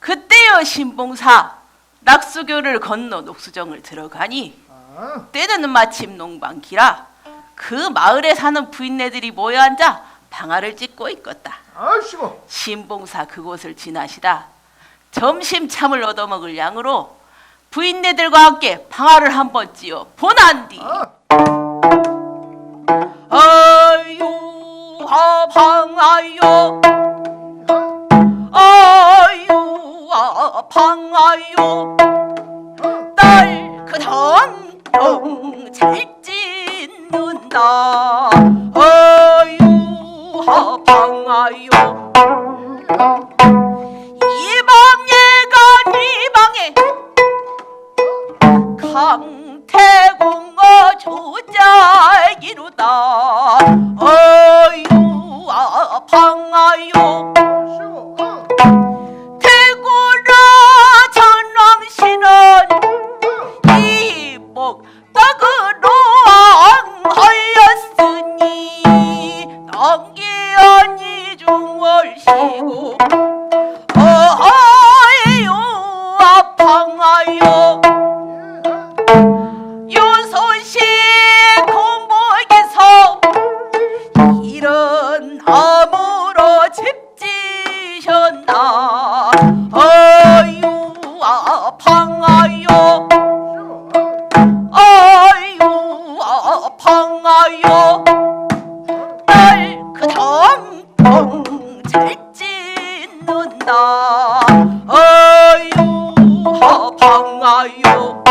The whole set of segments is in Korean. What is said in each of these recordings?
그때여 신봉사 낙수교를 건너 녹수정을 들어가니 아, 때는 마침 농방기라 그 마을에 사는 부인네들이 모여 앉아 방아를 찢고 있었다. 아이고. 신봉사 그곳을 지나시다 점심 참을 얻어먹을 양으로 부인네들과 함께 방아를 한번 찧어 보난뒤 아, 아유 하방아요 아방아요. 아, 딸 그당 잘 찢는다 아유 하방아요 이방예가 이방에. 강태공어 조자기로다 아팡하요. 아유 아팡하요. 날 그당 잘 찢는다 아유 아팡하요.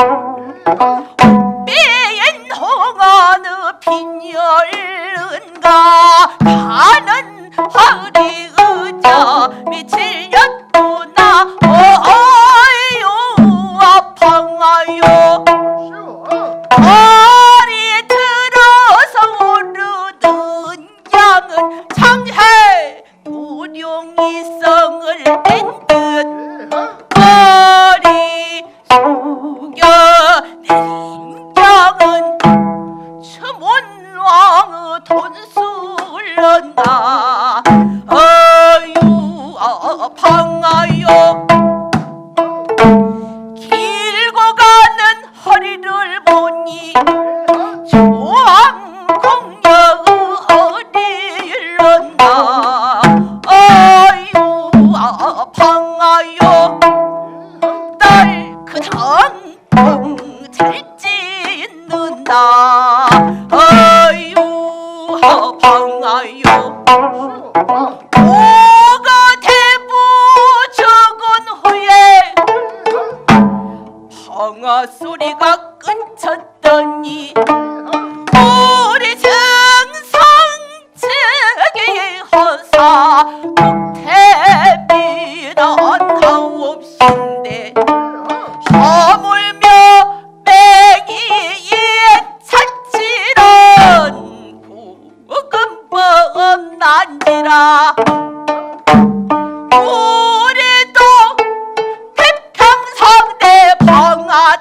삐엔 홍어느 빈열은가? 가는 허리 의자 미칠 엿구나. 어아요 아팡아요. 허리 들어서 오르는 양은 창해. 도룡이성을 뺀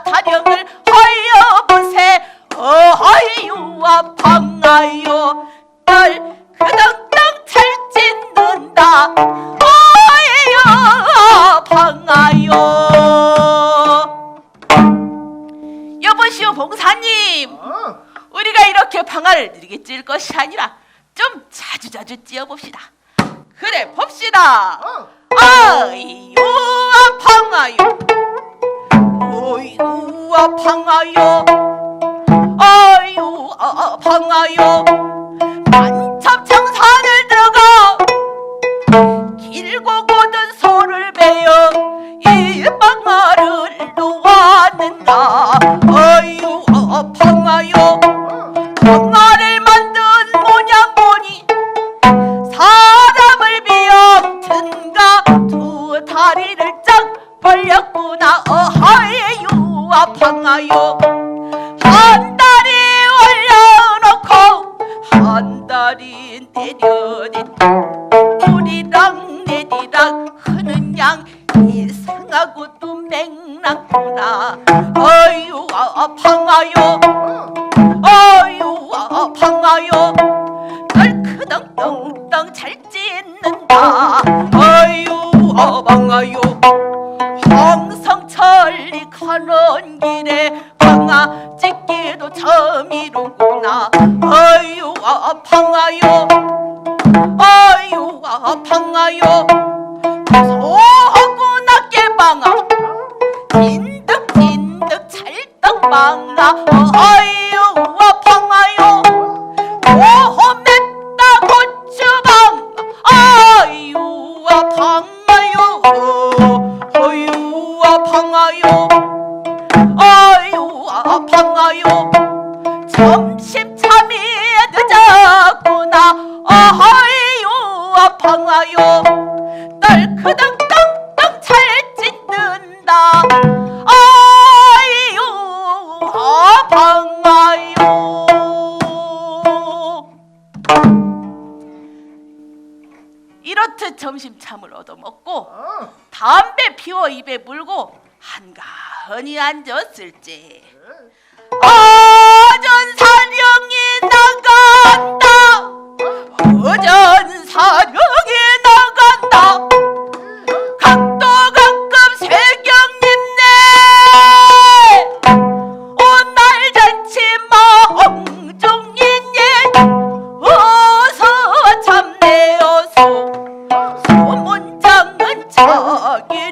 타령을 하여보세 어하유와 방아요? 날 그당당 잘 찢는다. 어하여 방아요? 여보시오 봉사님. 아, 우리가 이렇게 방아를 느리게 찔 것이 아니라 좀 자주자주 찧어봅시다. 그래 봅시다. 아, 아이유 아팡아요 아이유 아팡아요. 아이유 아팡아요. 만 아팡아요? 한 다리 올려놓고 한 다리 내려내 우리랑 내리랑 흐는 양 이상하고 또 맹랑구나 어유 아팡아요. 아유 아팡아요. 널 크덩덩덩 잘 찢는다. 아유 아 방아요 하는 길에 방아 찍기도 처음이로구나. 어유와 방아요. 어유와 방아요. 소하고 낮게 방아. 찐득찐득 찰떡 방아 방아요. 점심참이 늦었구나. 아유와 방아요. 떨크덕 땅땅 찰짓는다. 아유와 방아요. 이렇듯 점심참을 얻어먹고 어. 담배 피워 입에 물고 한가하니 앉았을지 어전 사령이 나간다. 어전 사령이 나간다. 각도 각급 세경님네. 오날 잔치 멍종이니 어서 참내 어서 소문장은 자기